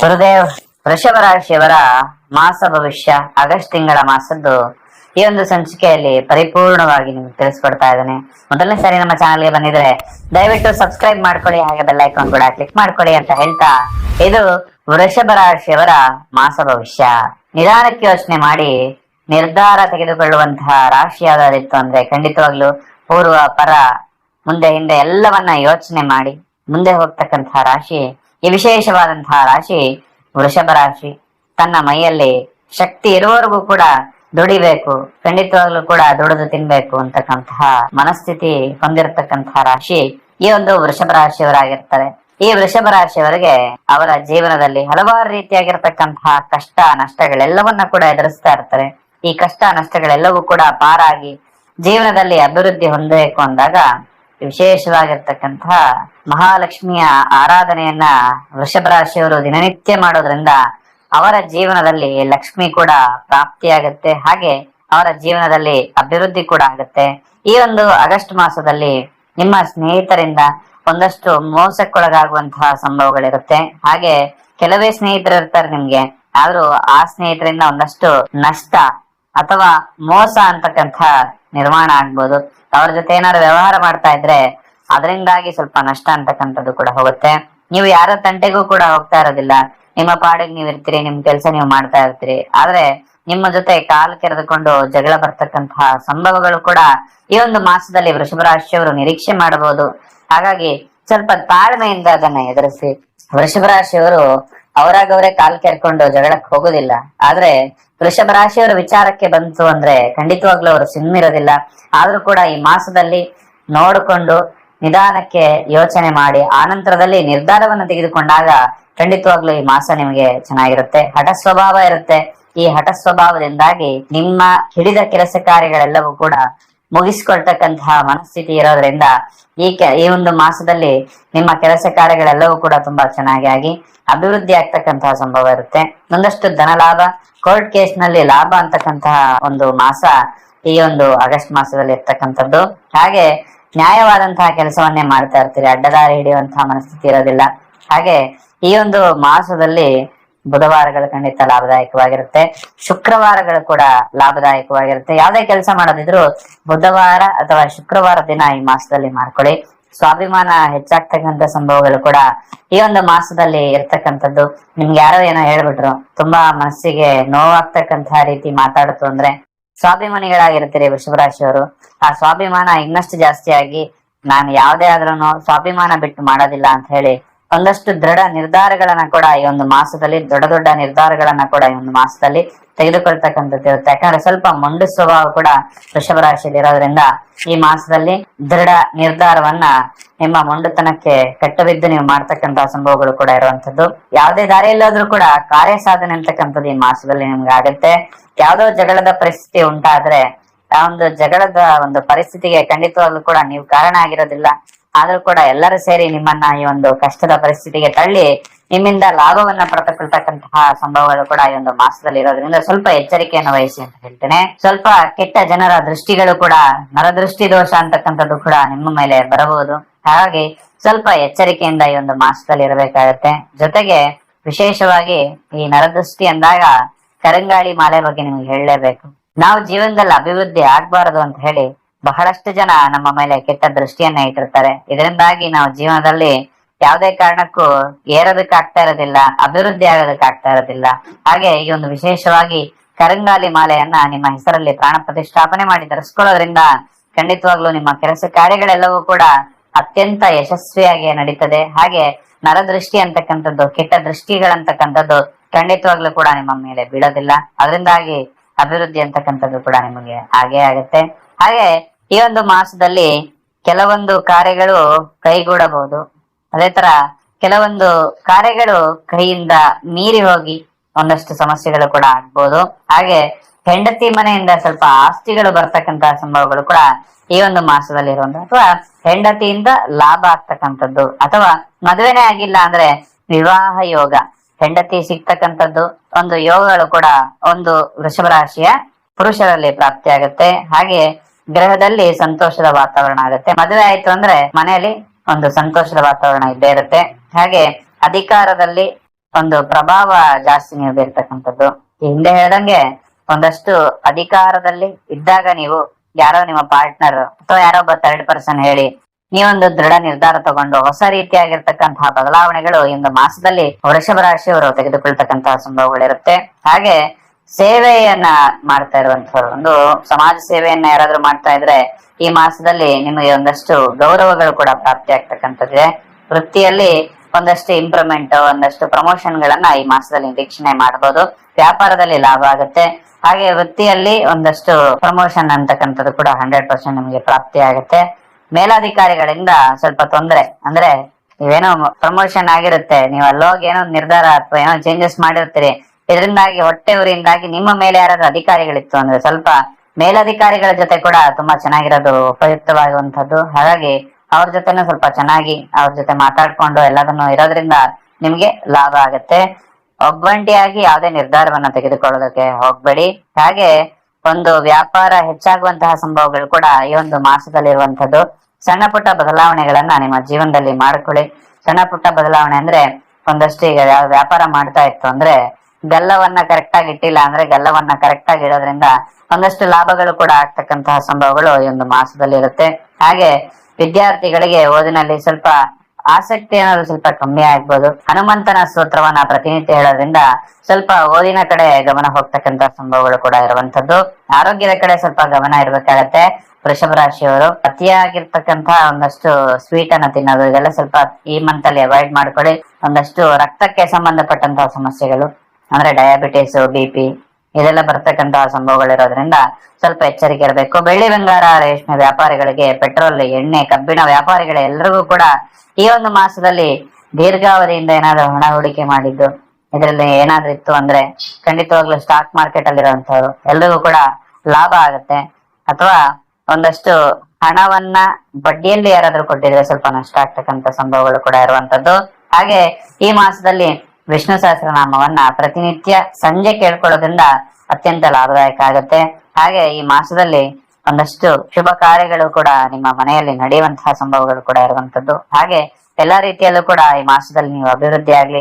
ಗುರುದೇವ್ ವೃಷಭ ರಾಶಿಯವರ ಮಾಸ ಭವಿಷ್ಯ, ಆಗಸ್ಟ್ ತಿಂಗಳ ಮಾಸದ್ದು ಈ ಒಂದು ಸಂಚಿಕೆಯಲ್ಲಿ ಪರಿಪೂರ್ಣವಾಗಿ ನಿಮ್ಗೆ ತಿಳಿಸ್ಕೊಡ್ತಾ ಇದ್ದೇನೆ. ಮೊದಲನೇ ಸಾರಿ ನಮ್ಮ ಚಾನಲ್ಗೆ ಬಂದಿದ್ರೆ ದಯವಿಟ್ಟು ಸಬ್ಸ್ಕ್ರೈಬ್ ಮಾಡ್ಕೊಳ್ಳಿ, ಹಾಗೆ ಬೆಲ್ ಐಕಾನ್ ಕೂಡ ಕ್ಲಿಕ್ ಮಾಡ್ಕೊಳ್ಳಿ ಅಂತ ಹೇಳ್ತಾ ಇದು ವೃಷಭ ರಾಶಿಯವರ ಮಾಸ ಭವಿಷ್ಯ. ನಿಧಾನಕ್ಕೆ ಯೋಚನೆ ಮಾಡಿ, ನಿರ್ಧಾರ ತೆಗೆದುಕೊಳ್ಳುವಂತಹ ರಾಶಿ ಯಾವ್ದಾದಿತ್ತು ಅಂದ್ರೆ ಖಂಡಿತವಾಗ್ಲು ಪೂರ್ವ, ಪರ, ಮುಂದೆ, ಹಿಂದೆ ಎಲ್ಲವನ್ನ ಯೋಚನೆ ಮಾಡಿ, ಮುಂದೆ ಹೋಗ್ತಕ್ಕಂತಹ ರಾಶಿ ಈ ವಿಶೇಷವಾದಂತಹ ರಾಶಿ, ವೃಷಭ ರಾಶಿ, ತನ್ನ ಮೈಯಲ್ಲಿ ಶಕ್ತಿ ಇರುವವರೆಗೂ ಕೂಡ ದುಡಿಬೇಕು, ಖಂಡಿತವಾಗ್ಲೂ ಕೂಡ ದುಡಿದು ತಿನ್ಬೇಕು ಅಂತಕ್ಕಂತಹ ಮನಸ್ಥಿತಿ ಹೊಂದಿರತಕ್ಕಂತಹ ರಾಶಿ ಈ ಒಂದು ವೃಷಭ ರಾಶಿಯವರಾಗಿರ್ತಾರೆ. ಈ ವೃಷಭ ರಾಶಿಯವರಿಗೆ ಅವರ ಜೀವನದಲ್ಲಿ ಹಲವಾರು ರೀತಿಯಾಗಿರ್ತಕ್ಕಂತಹ ಕಷ್ಟ, ನಷ್ಟಗಳೆಲ್ಲವನ್ನ ಕೂಡ ಎದುರಿಸ್ತಾ ಇರ್ತಾರೆ. ಈ ಕಷ್ಟ, ನಷ್ಟಗಳೆಲ್ಲವೂ ಕೂಡ ಪಾರಾಗಿ ಜೀವನದಲ್ಲಿ ಅಭಿವೃದ್ಧಿ ಹೊಂದಬೇಕು ಅಂದಾಗ ವಿಶೇಷವಾಗಿರ್ತಕ್ಕಂತಹ ಮಹಾಲಕ್ಷ್ಮಿಯ ಆರಾಧನೆಯನ್ನ ವೃಷಭ ರಾಶಿಯವರು ದಿನನಿತ್ಯ ಮಾಡೋದ್ರಿಂದ ಅವರ ಜೀವನದಲ್ಲಿ ಲಕ್ಷ್ಮಿ ಕೂಡ ಪ್ರಾಪ್ತಿಯಾಗುತ್ತೆ. ಹಾಗೆ ಅವರ ಜೀವನದಲ್ಲಿ ಅಭಿವೃದ್ಧಿ ಕೂಡ ಆಗುತ್ತೆ. ಈ ಒಂದು ಆಗಸ್ಟ್ ಮಾಸದಲ್ಲಿ ನಿಮ್ಮ ಸ್ನೇಹಿತರಿಂದ ಒಂದಷ್ಟು ಮೋಸಕ್ಕೊಳಗಾಗುವಂತಹ ಸಂಭವಗಳಿರುತ್ತೆ. ಹಾಗೆ ಕೆಲವೇ ಸ್ನೇಹಿತರು ಇರ್ತಾರೆ ನಿಮ್ಗೆ. ಆದ್ರೂ ಆ ಸ್ನೇಹಿತರಿಂದ ಒಂದಷ್ಟು ನಷ್ಟ ಅಥವಾ ಮೋಸ ಅಂತಕ್ಕಂಥ ನಿರ್ಮಾಣ ಆಗ್ಬೋದು. ಅವ್ರ ಜೊತೆ ಏನಾದ್ರು ವ್ಯವಹಾರ ಮಾಡ್ತಾ ಇದ್ರೆ ಅದರಿಂದಾಗಿ ಸ್ವಲ್ಪ ನಷ್ಟ ಅಂತಕ್ಕಂಥದ್ದು ಕೂಡ ಹೋಗುತ್ತೆ. ನೀವು ಯಾರ ತಂಟೆಗೂ ಕೂಡ ಹೋಗ್ತಾ ಇರೋದಿಲ್ಲ. ನಿಮ್ಮ ಪಾಡಿಗೆ ನೀವು ಇರ್ತೀರಿ ನಿಮ್ ಕೆಲಸ ನೀವು ಮಾಡ್ತಾ ಇರ್ತೀರಿ. ಆದ್ರೆ ನಿಮ್ಮ ಜೊತೆ ಕಾಲು ಕೆರೆದುಕೊಂಡು ಜಗಳ ಬರ್ತಕ್ಕಂತಹ ಸಂಭವಗಳು ಕೂಡ ಈ ಒಂದು ಮಾಸದಲ್ಲಿ ವೃಷಭ ರಾಶಿಯವರು ನಿರೀಕ್ಷೆ ಮಾಡಬಹುದು ಹಾಗಾಗಿ ಸ್ವಲ್ಪ ತಾಳ್ಮೆಯಿಂದ ಅದನ್ನ ಎದುರಿಸಿ. ವೃಷಭ ರಾಶಿಯವರು ಅವರಾಗವರೇ ಕಾಲ್ ಕೆರ್ಕೊಂಡು ಜಗಳಕ್ಕೆ ಹೋಗುದಿಲ್ಲ. ಆದ್ರೆ ವೃಷಭ ರಾಶಿಯವರ ವಿಚಾರಕ್ಕೆ ಬಂತು ಅಂದ್ರೆ ಖಂಡಿತವಾಗ್ಲೂ ಅವರು ಸಿಮ್ಮಿರೋದಿಲ್ಲ ಆದ್ರೂ ಕೂಡ ಈ ಮಾಸದಲ್ಲಿ ನೋಡಿಕೊಂಡು ನಿಧಾನಕ್ಕೆ ಯೋಚನೆ ಮಾಡಿ ಆನಂತರದಲ್ಲಿ ನಿರ್ಧಾರವನ್ನು ತೆಗೆದುಕೊಂಡಾಗ ಖಂಡಿತವಾಗ್ಲೂ ಈ ಮಾಸ ನಿಮಗೆ ಚೆನ್ನಾಗಿರುತ್ತೆ. ಹಠ ಸ್ವಭಾವ ಇರುತ್ತೆ. ಈ ಹಠ ಸ್ವಭಾವದಿಂದಾಗಿ ನಿಮ್ಮ ಹಿಡಿದ ಕೆಲಸ ಕಾರ್ಯಗಳೆಲ್ಲವೂ ಕೂಡ ಮುಗಿಸ್ಕೊಳ್ತಕ್ಕಂತಹ ಮನಸ್ಥಿತಿ ಇರೋದ್ರಿಂದ ಈ ಈ ಒಂದು ಮಾಸದಲ್ಲಿ ನಿಮ್ಮ ಕೆಲಸ ಕಾರ್ಯಗಳೆಲ್ಲವೂ ಕೂಡ ತುಂಬಾ ಚೆನ್ನಾಗಿ ಆಗಿ ಅಭಿವೃದ್ಧಿ ಆಗ್ತಕ್ಕಂತಹ ಸಂಭವ ಇರುತ್ತೆ. ಒಂದಷ್ಟು ಧನ ಲಾಭ ಕೋರ್ಟ್ ಕೇಸ್ನಲ್ಲಿ ಲಾಭ ಅಂತಕ್ಕಂತಹ ಒಂದು ಮಾಸ ಈ ಒಂದು ಆಗಸ್ಟ್ ಮಾಸದಲ್ಲಿ ಇರ್ತಕ್ಕಂಥದ್ದು. ಹಾಗೆ ನ್ಯಾಯವಾದಂತಹ ಕೆಲಸವನ್ನೇ ಮಾಡ್ತಾ ಇರ್ತೀರಿ, ಅಡ್ಡದಾರಿ ಹಿಡಿಯುವಂತಹ ಮನಸ್ಥಿತಿ ಇರೋದಿಲ್ಲ. ಹಾಗೆ ಈ ಒಂದು ಮಾಸದಲ್ಲಿ ಬುಧವಾರಗಳು ಖಂಡಿತ ಲಾಭದಾಯಕವಾಗಿರುತ್ತೆ. ಶುಕ್ರವಾರಗಳು ಕೂಡ ಲಾಭದಾಯಕವಾಗಿರುತ್ತೆ. ಯಾವುದೇ ಕೆಲಸ ಮಾಡೋದಿದ್ರು ಬುಧವಾರ ಅಥವಾ ಶುಕ್ರವಾರ ದಿನ ಈ ಮಾಸದಲ್ಲಿ ಮಾಡ್ಕೊಳ್ಳಿ. ಸ್ವಾಭಿಮಾನ ಹೆಚ್ಚಾಗ್ತಕ್ಕಂಥ ಸಂಭವಗಳು ಕೂಡ ಈ ಒಂದು ಮಾಸದಲ್ಲಿ ಇರ್ತಕ್ಕಂಥದ್ದು. ನಿಮ್ಗೆ ಯಾರೋ ಏನೋ ಹೇಳ್ಬಿಟ್ರು, ತುಂಬಾ ಮನಸ್ಸಿಗೆ ನೋವಾಗ್ತಕ್ಕಂತಹ ರೀತಿ ಮಾತಾಡ್ತು ಅಂದ್ರೆ ಸ್ವಾಭಿಮಾನಿಗಳಾಗಿರ್ತೀರಿ ವೃಷಭ ರಾಶಿಯವರು ಆ ಸ್ವಾಭಿಮಾನ ಇನ್ನಷ್ಟು ಜಾಸ್ತಿ ಆಗಿ ನಾನು ಯಾವುದೇ ಆದ್ರೂ ಸ್ವಾಭಿಮಾನ ಬಿಟ್ಟು ಮಾಡೋದಿಲ್ಲ ಅಂತ ಹೇಳಿ ಒಂದಷ್ಟು ದೃಢ ನಿರ್ಧಾರಗಳನ್ನ ಕೂಡ ಈ ಒಂದು ಮಾಸದಲ್ಲಿ, ದೊಡ್ಡ ದೊಡ್ಡ ನಿರ್ಧಾರಗಳನ್ನ ಕೂಡ ಈ ಒಂದು ಮಾಸದಲ್ಲಿ ತೆಗೆದುಕೊಳ್ತಕ್ಕಂಥದ್ದು ಇರುತ್ತೆ. ಯಾಕಂದ್ರೆ ಸ್ವಲ್ಪ ಮಂಡು ಸ್ವಭಾವ ಕೂಡ ವೃಷಭ ರಾಶಿಯಲ್ಲಿ ಇರೋದ್ರಿಂದ ಈ ಮಾಸದಲ್ಲಿ ದೃಢ ನಿರ್ಧಾರವನ್ನ ನಿಮ್ಮ ಮೊಂಡುತನಕ್ಕೆ ಕಟ್ಟಬಿದ್ದು ನೀವು ಮಾಡ್ತಕ್ಕಂತಹ ಸಂಭವಗಳು ಕೂಡ ಇರುವಂತದ್ದು ಯಾವುದೇ ದಾರಿಯಲ್ಲಾದ್ರೂ ಕೂಡ ಕಾರ್ಯ ಸಾಧನೆ ಅಂತಕ್ಕಂಥದ್ದು ಈ ಮಾಸದಲ್ಲಿ ನಿಮ್ಗೆ ಆಗತ್ತೆ. ಯಾವ್ದೋ ಜಗಳದ ಪರಿಸ್ಥಿತಿ ಉಂಟಾದ್ರೆ ಆ ಒಂದು ಜಗಳದ ಒಂದು ಪರಿಸ್ಥಿತಿಗೆ ಖಂಡಿತವಾಗ್ಲೂ ಕೂಡ ನೀವು ಕಾರಣ ಆಗಿರೋದಿಲ್ಲ. ಆದ್ರೂ ಕೂಡ ಎಲ್ಲರೂ ಸೇರಿ ನಿಮ್ಮನ್ನ ಈ ಒಂದು ಕಷ್ಟದ ಪರಿಸ್ಥಿತಿಗೆ ತಳ್ಳಿ ನಿಮ್ಮಿಂದ ಲಾಭವನ್ನ ಪಡೆದುಕೊಳ್ತಕ್ಕಂತಹ ಸಂಭವಗಳು ಕೂಡ ಈ ಒಂದು ಮಾಸದಲ್ಲಿ ಇರೋದ್ರಿಂದ ಸ್ವಲ್ಪ ಎಚ್ಚರಿಕೆಯನ್ನು ವಹಿಸಿ ಅಂತ ಹೇಳ್ತೇನೆ. ಸ್ವಲ್ಪ ಕೆಟ್ಟ ಜನರ ದೃಷ್ಟಿಗಳು ಕೂಡ ನರದೃಷ್ಟಿ ದೋಷ ಅಂತಕ್ಕಂಥದ್ದು ಕೂಡ ನಿಮ್ಮ ಮೇಲೆ ಬರಬಹುದು. ಹಾಗಾಗಿ ಸ್ವಲ್ಪ ಎಚ್ಚರಿಕೆಯಿಂದ ಈ ಒಂದು ಮಾಸದಲ್ಲಿ ಇರಬೇಕಾಗತ್ತೆ. ಜೊತೆಗೆ ವಿಶೇಷವಾಗಿ ಈ ನರದೃಷ್ಟಿ ಅಂದಾಗ ಕರಂಗಾಳಿ ಮಾಲೆ ಬಗ್ಗೆ ನಿಮ್ಗೆ ಹೇಳಲೇಬೇಕು. ನಾವು ಜೀವನದಲ್ಲಿ ಅಭಿವೃದ್ಧಿ ಆಗ್ಬಾರದು ಅಂತ ಹೇಳಿ ಬಹಳಷ್ಟು ಜನ ನಮ್ಮ ಮೇಲೆ ಕೆಟ್ಟ ದೃಷ್ಟಿಯನ್ನ ಇಟ್ಟಿರ್ತಾರೆ. ಇದರಿಂದಾಗಿ ನಾವು ಜೀವನದಲ್ಲಿ ಯಾವುದೇ ಕಾರಣಕ್ಕೂ ಏರೋದಕ್ಕೆ ಆಗ್ತಾ ಇರೋದಿಲ್ಲ, ಅಭಿವೃದ್ಧಿ ಆಗೋದಕ್ಕೆ ಆಗ್ತಾ ಇರೋದಿಲ್ಲ. ಹಾಗೆ ಈ ಒಂದು ವಿಶೇಷವಾಗಿ ಕರಂಗಾಲಿ ಮಾಲೆಯನ್ನ ನಿಮ್ಮ ಹೆಸರಲ್ಲಿ ಪ್ರಾಣ ಪ್ರತಿಷ್ಠಾಪನೆ ಮಾಡಿ ಧರಿಸ್ಕೊಳ್ಳೋದ್ರಿಂದ ಖಂಡಿತವಾಗ್ಲೂ ನಿಮ್ಮ ಕೆಲಸ ಕಾರ್ಯಗಳೆಲ್ಲವೂ ಕೂಡ ಅತ್ಯಂತ ಯಶಸ್ವಿಯಾಗಿ ನಡೀತದೆ. ಹಾಗೆ ನರದೃಷ್ಟಿ ಅಂತಕ್ಕಂಥದ್ದು, ಕೆಟ್ಟ ದೃಷ್ಟಿಗಳಂತಕ್ಕಂಥದ್ದು ಖಂಡಿತವಾಗ್ಲೂ ಕೂಡ ನಿಮ್ಮ ಮೇಲೆ ಬೀಳೋದಿಲ್ಲ. ಅದರಿಂದಾಗಿ ಅಭಿವೃದ್ಧಿ ಅಂತಕ್ಕಂಥದ್ದು ಕೂಡ ನಿಮಗೆ ಹಾಗೆ ಆಗುತ್ತೆ. ಹಾಗೆ ಈ ಒಂದು ಮಾಸದಲ್ಲಿ ಕೆಲವೊಂದು ಕಾರ್ಯಗಳು ಕೈಗೂಡಬಹುದು. ಅದೇ ತರ ಕೆಲವೊಂದು ಕಾರ್ಯಗಳು ಕೈಯಿಂದ ಮೀರಿ ಹೋಗಿ ಒಂದಷ್ಟು ಸಮಸ್ಯೆಗಳು ಕೂಡ ಆಗ್ಬೋದು. ಹಾಗೆ ಹೆಂಡತಿ ಮನೆಯಿಂದ ಸ್ವಲ್ಪ ಆಸ್ತಿಗಳು ಬರ್ತಕ್ಕಂತಹ ಸಂಭವಗಳು ಕೂಡ ಈ ಒಂದು ಮಾಸದಲ್ಲಿ ಇರುವಂತ ಅಥವಾ ಹೆಂಡತಿಯಿಂದ ಲಾಭ ಆಗ್ತಕ್ಕಂಥದ್ದು ಅಥವಾ ಮದುವೆನೇ ಆಗಿಲ್ಲ ಅಂದ್ರೆ ವಿವಾಹ ಯೋಗ. ಹೆಂಡತಿ ಸಿಗ್ತಕ್ಕಂಥದ್ದು ಒಂದು ಯೋಗಗಳು ಕೂಡ ಒಂದು ವೃಷಭ ರಾಶಿಯ ಪುರುಷರಲ್ಲಿ ಪ್ರಾಪ್ತಿಯಾಗುತ್ತೆ ಹಾಗೆ ಗ್ರಹದಲ್ಲಿ ಸಂತೋಷದ ವಾತಾವರಣ ಆಗುತ್ತೆ. ಮದುವೆ ಆಯ್ತು ಅಂದ್ರೆ ಮನೆಯಲ್ಲಿ ಒಂದು ಸಂತೋಷದ ವಾತಾವರಣ ಇದ್ದೇ ಇರುತ್ತೆ. ಹಾಗೆ ಅಧಿಕಾರದಲ್ಲಿ ಒಂದು ಪ್ರಭಾವ ಜಾಸ್ತಿ ನೀವು ಬೀರ್ತಕ್ಕಂಥದ್ದು. ಹಿಂದೆ ಹೇಳ್ದಂಗೆ ಒಂದಷ್ಟು ಅಧಿಕಾರದಲ್ಲಿ ಇದ್ದಾಗ ನೀವು ಯಾರೋ ನಿಮ್ಮ ಪಾರ್ಟ್ನರ್ ಅಥವಾ ಯಾರೋ ಒಬ್ಬ ಥರ್ಡ್ ಪರ್ಸನ್ ಹೇಳಿ ನೀವೊಂದು ದೃಢ ನಿರ್ಧಾರ ತಗೊಂಡು ಹೊಸ ರೀತಿಯಾಗಿರ್ತಕ್ಕಂತಹ ಬದಲಾವಣೆಗಳು ಒಂದು ಮಾಸದಲ್ಲಿ ವೃಷಭ ರಾಶಿಯವರು ತೆಗೆದುಕೊಳ್ತಕ್ಕಂತಹ ಸಂಭವಗಳಿರುತ್ತೆ. ಹಾಗೆ ಸೇವೆಯನ್ನ ಮಾಡ್ತಾ ಇರುವಂತವ್ರು ಒಂದು ಸಮಾಜ ಸೇವೆಯನ್ನ ಯಾರಾದ್ರೂ ಮಾಡ್ತಾ ಇದ್ರೆ ಈ ಮಾಸದಲ್ಲಿ ನಿಮಗೆ ಒಂದಷ್ಟು ಗೌರವಗಳು ಕೂಡ ಪ್ರಾಪ್ತಿ ಆಗ್ತಕ್ಕಂಥದ್ದಿದೆ. ವೃತ್ತಿಯಲ್ಲಿ ಒಂದಷ್ಟು ಇಂಪ್ರೂವ್ಮೆಂಟ್ ಒಂದಷ್ಟು ಪ್ರಮೋಷನ್ ಗಳನ್ನ ಈ ಮಾಸದಲ್ಲಿ ನಿರೀಕ್ಷಣೆ ಮಾಡಬಹುದು ವ್ಯಾಪಾರದಲ್ಲಿ ಲಾಭ ಆಗುತ್ತೆ. ಹಾಗೆ ವೃತ್ತಿಯಲ್ಲಿ ಒಂದಷ್ಟು ಪ್ರಮೋಷನ್ ಅಂತಕ್ಕಂಥದ್ದು ಕೂಡ ಹಂಡ್ರೆಡ್ ಪರ್ಸೆಂಟ್ ನಿಮಗೆ ಪ್ರಾಪ್ತಿ ಆಗುತ್ತೆ. ಮೇಲಾಧಿಕಾರಿಗಳಿಂದ ಸ್ವಲ್ಪ ತೊಂದರೆ. ಅಂದ್ರೆ ನೀವೇನೋ ಪ್ರಮೋಷನ್ ಆಗಿರುತ್ತೆ, ನೀವು ಅಲ್ಲೋಗಿ ಏನೋ ನಿರ್ಧಾರ ಅಥವಾ ಏನೋ ಚೇಂಜಸ್ ಮಾಡಿರ್ತೀರಿ. ಇದರಿಂದಾಗಿ, ಹೊಟ್ಟೆ ಉರಿಯಿಂದಾಗಿ ನಿಮ್ಮ ಮೇಲೆ ಯಾರಾದ್ರೂ ಅಧಿಕಾರಿಗಳಿತ್ತು ಅಂದ್ರೆ ಸ್ವಲ್ಪ ಮೇಲಧಿಕಾರಿಗಳ ಜೊತೆ ಕೂಡ ತುಂಬಾ ಚೆನ್ನಾಗಿರೋದು ಉಪಯುಕ್ತವಾಗುವಂತದ್ದು ಹಾಗಾಗಿ ಅವ್ರ ಜೊತೆನೂ ಸ್ವಲ್ಪ ಚೆನ್ನಾಗಿ ಅವ್ರ ಜೊತೆ ಮಾತಾಡ್ಕೊಂಡು ಎಲ್ಲದನ್ನು ಇರೋದ್ರಿಂದ ನಿಮ್ಗೆ ಲಾಭ ಆಗತ್ತೆ. ಒಬ್ಬಂಟಿಯಾಗಿ ಯಾವುದೇ ನಿರ್ಧಾರವನ್ನ ತೆಗೆದುಕೊಳ್ಳೋದಕ್ಕೆ ಹೋಗ್ಬೇಡಿ. ಹಾಗೆ ಒಂದು ವ್ಯಾಪಾರ ಹೆಚ್ಚಾಗುವಂತಹ ಸಂಭವಗಳು ಕೂಡ ಈ ಒಂದು ಮಾಸದಲ್ಲಿರುವಂತದ್ದು ಸಣ್ಣ ಪುಟ್ಟ ಬದಲಾವಣೆಗಳನ್ನ ನಿಮ್ಮ ಜೀವನದಲ್ಲಿ ಮಾಡ್ಕೊಳ್ಳಿ. ಸಣ್ಣ ಪುಟ್ಟ ಬದಲಾವಣೆ ಅಂದ್ರೆ ಒಂದಷ್ಟು ಈಗ ಯಾವ ವ್ಯಾಪಾರ ಮಾಡ್ತಾ ಇತ್ತು ಅಂದ್ರೆ ಗಲ್ಲವನ್ನ ಕರೆಕ್ಟ್ ಆಗಿ ಇಟ್ಟಿಲ್ಲ ಅಂದ್ರೆ ಗಲ್ಲವನ್ನ ಕರೆಕ್ಟ್ ಆಗಿ ಇಡೋದ್ರಿಂದ ಒಂದಷ್ಟು ಲಾಭಗಳು ಕೂಡ ಆಗ್ತಕ್ಕಂತಹ ಸಂಭವಗಳು ಈ ಒಂದು ಮಾಸದಲ್ಲಿ ಇರುತ್ತೆ ಹಾಗೆ ವಿದ್ಯಾರ್ಥಿಗಳಿಗೆ ಓದಿನಲ್ಲಿ ಸ್ವಲ್ಪ ಆಸಕ್ತಿ ಏನಾದ್ರು ಸ್ವಲ್ಪ ಕಮ್ಮಿ ಆಗ್ಬೋದು. ಹನುಮಂತನ ಸ್ತೋತ್ರವನ್ನ ಪ್ರತಿನಿತ್ಯ ಹೇಳೋದ್ರಿಂದ ಸ್ವಲ್ಪ ಓದಿನ ಕಡೆ ಗಮನ ಹೋಗ್ತಕ್ಕಂತ ಸಂಭವಗಳು ಕೂಡ ಇರುವಂತದ್ದು ಆರೋಗ್ಯದ ಕಡೆ ಸ್ವಲ್ಪ ಗಮನ ಇರ್ಬೇಕಾಗತ್ತೆ. ವೃಷಭ ರಾಶಿಯವರು ಅತಿಯಾಗಿರ್ತಕ್ಕಂತ ಒಂದಷ್ಟು ಸ್ವೀಟ್ ಅನ್ನ ತಿನ್ನೋದು, ಇದೆಲ್ಲ ಸ್ವಲ್ಪ ಈ ಮಂತ್ ಅಲ್ಲಿ ಅವಾಯ್ಡ್ ಮಾಡ್ಕೊಳ್ಳಿ. ಒಂದಷ್ಟು ರಕ್ತಕ್ಕೆ ಸಂಬಂಧಪಟ್ಟಂತಹ ಸಮಸ್ಯೆಗಳು, ಅಂದ್ರೆ ಡಯಾಬಿಟಿಸ್ ಬಿ ಪಿ ಇದೆಲ್ಲ ಬರ್ತಕ್ಕಂತಹ ಸಂಭವಗಳಿರೋದ್ರಿಂದ ಸ್ವಲ್ಪ ಎಚ್ಚರಿಕೆ ಇರಬೇಕು. ಬೆಳ್ಳಿ ಬಂಗಾರ ರೇಷ್ಮೆ ವ್ಯಾಪಾರಿಗಳಿಗೆ ಪೆಟ್ರೋಲ್, ಎಣ್ಣೆ, ಕಬ್ಬಿಣ ವ್ಯಾಪಾರಿಗಳ ಎಲ್ರಿಗೂ ಕೂಡ ಈ ಒಂದು ಮಾಸದಲ್ಲಿ ದೀರ್ಘಾವಧಿಯಿಂದ ಏನಾದ್ರು ಹಣ ಹೂಡಿಕೆ ಮಾಡಿದ್ದು, ಇದರಲ್ಲಿ ಏನಾದ್ರೂ ಇತ್ತು ಅಂದ್ರೆ ಖಂಡಿತವಾಗ್ಲೂ ಸ್ಟಾಕ್ ಮಾರ್ಕೆಟ್ ಅಲ್ಲಿರುವಂತವ್ರು ಎಲ್ರಿಗೂ ಕೂಡ ಲಾಭ ಆಗುತ್ತೆ. ಅಥವಾ ಒಂದಷ್ಟು ಹಣವನ್ನ ಬಡ್ಡಿಯಲ್ಲಿ ಯಾರಾದ್ರೂ ಕೊಟ್ಟಿದ್ರೆ ಸ್ವಲ್ಪ ನಷ್ಟ ಆಗ್ತಕ್ಕಂತ ಸಂಭವಗಳು ಕೂಡ ಇರುವಂತದ್ದು ಹಾಗೆ ಈ ಮಾಸದಲ್ಲಿ ವಿಷ್ಣು ಸಹಸ್ರನಾಮವನ್ನ ಪ್ರತಿನಿತ್ಯ ಸಂಜೆ ಕೇಳ್ಕೊಳ್ಳೋದ್ರಿಂದ ಅತ್ಯಂತ ಲಾಭದಾಯಕ ಆಗುತ್ತೆ ಹಾಗೆ ಈ ಮಾಸದಲ್ಲಿ ಒಂದಷ್ಟು ಶುಭ ಕಾರ್ಯಗಳು ಕೂಡ ನಿಮ್ಮ ಮನೆಯಲ್ಲಿ ನಡೆಯುವಂತಹ ಸಂಭವಗಳು ಕೂಡ ಇರುವಂತದ್ದು ಹಾಗೆ ಎಲ್ಲಾ ರೀತಿಯಲ್ಲೂ ಕೂಡ ಈ ಮಾಸದಲ್ಲಿ ನೀವು ಅಭಿವೃದ್ಧಿ ಆಗ್ಲಿ